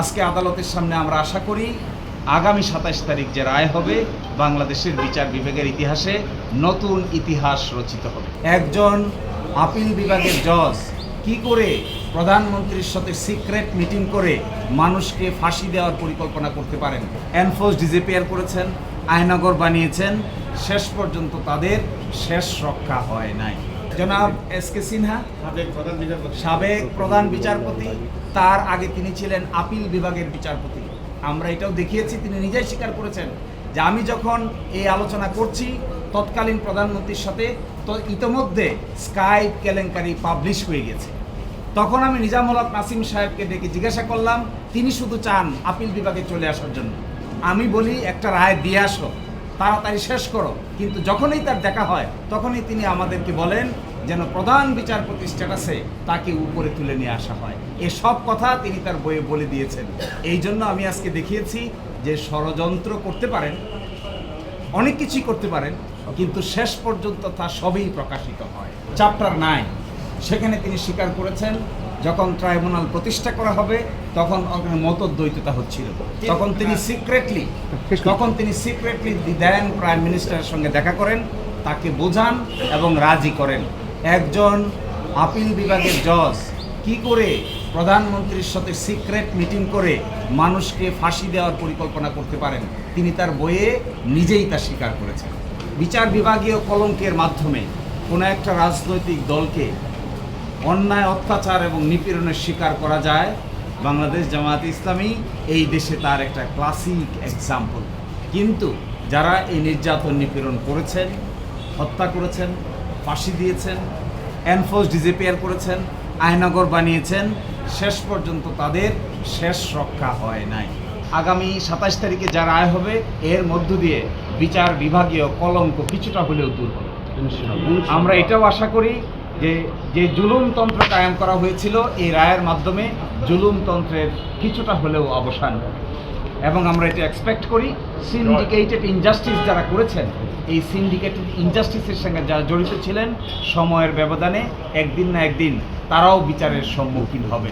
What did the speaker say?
আজকে আদালতের সামনে আমরা আশা করি আগামী সাতাশ তারিখ যে রায় হবে, বাংলাদেশের বিচার বিভাগের ইতিহাসে নতুন ইতিহাস রচিত হবে। একজন আপিল বিভাগের জজ কি করে প্রধানমন্ত্রীর সাথে সিক্রেট মিটিং করে মানুষকে ফাঁসি দেওয়ার পরিকল্পনা করতে পারেন? এনফোর্স ডিজিপিআর করেছেন আয়নগর বানিয়েছেন, শেষ পর্যন্ত তাদের শেষ রক্ষা হয় নাই। জনাব এস কে সিনহা সাবেক প্রধান বিচারপতি। তার আগে তিনি ছিলেন আপিল বিভাগের বিচারপতি। আমরা এটাও দেখিয়েছি তিনি নিজেই স্বীকার করেছেন যে আমি যখন এই আলোচনা করছি তৎকালীন প্রধানমন্ত্রীর সাথে তো ইতোমধ্যে স্কাইপ কেলেঙ্কারি পাবলিশ হয়ে গেছে। তখন আমি নিজামুল হক নাসিম সাহেবকে ডেকে জিজ্ঞাসা করলাম তিনি শুধু চান আপিল বিভাগে চলে আসার জন্য। আমি বলি একটা রায় দিয়ে আসো। তাড়াতাড়ি শেষ করো। কিন্তু যখনই তার দেখা হয়, তখনই তিনি আমাদেরকে বলেন যেন প্রধান বিচারপতি স্ট্যাটাসে তাকে উপরে তুলে নিয়ে আসা হয়। এ সব কথা তিনি তার বইয়ে বলে দিয়েছেন। এই জন্য আমি আজকে দেখিয়েছি যে ষড়যন্ত্র করতে পারেন, অনেক কিছুই করতে পারেন, কিন্তু শেষ পর্যন্ত তা সবই প্রকাশিত হয়। চ্যাপ্টার নাইন সেখানে তিনি স্বীকার করেছেন যখন ট্রাইব্যুনাল প্রতিষ্ঠা করা হবে, তখন ওখানে মতদ্বৈততা হচ্ছিল। তখন তিনি সিক্রেটলি তখন তিনি সিক্রেটলি দেন প্রাইম মিনিস্টারের সঙ্গে দেখা করেন, তাকে বোঝান এবং রাজি করেন। একজন আপিল বিভাগের জজ কি করে প্রধানমন্ত্রীর সাথে সিক্রেট মিটিং করে মানুষকে ফাঁসি দেওয়ার পরিকল্পনা করতে পারেন, তিনি তার বইয়ে নিজেই তা স্বীকার করেছেন। বিচার বিভাগীয় কলঙ্কের মাধ্যমে কোনো একটা রাজনৈতিক দলকে অন্যায় অত্যাচার এবং নিপীড়নের শিকার করা যায়। বাংলাদেশ জামায়াত ইসলামী এই দেশে তার একটা ক্লাসিক এক্সাম্পল কিন্তু যারা এই নির্যাতন নিপীড়ন করেছেন হত্যা করেছেন ফাঁসি দিয়েছেন এনফোর্স ডিজিপিআর করেছেন আয়নগর বানিয়েছেন শেষ পর্যন্ত তাদের শেষ রক্ষা হয় নাই। আগামী সাতাশ তারিখে যা আয় হবে এর মধ্য দিয়ে বিচার বিভাগীয় কলঙ্ক কিছুটা হলেও দূর হবে আমরা এটাও আশা করি যে যে জুলুমতন্ত্র কায়েম করা হয়েছিল, এই রায়ের মাধ্যমে জুলুমতন্ত্রের কিছুটা হলেও অবসান। এবং আমরা এটা এক্সপেক্ট করি সিন্ডিকেটেড ইনজাস্টিস যারা করেছেন, এই সিন্ডিকেটেড ইনজাস্টিসের সঙ্গে যারা জড়িত ছিলেন, সময়ের ব্যবধানে একদিন না একদিন তারাও বিচারের সম্মুখীন হবে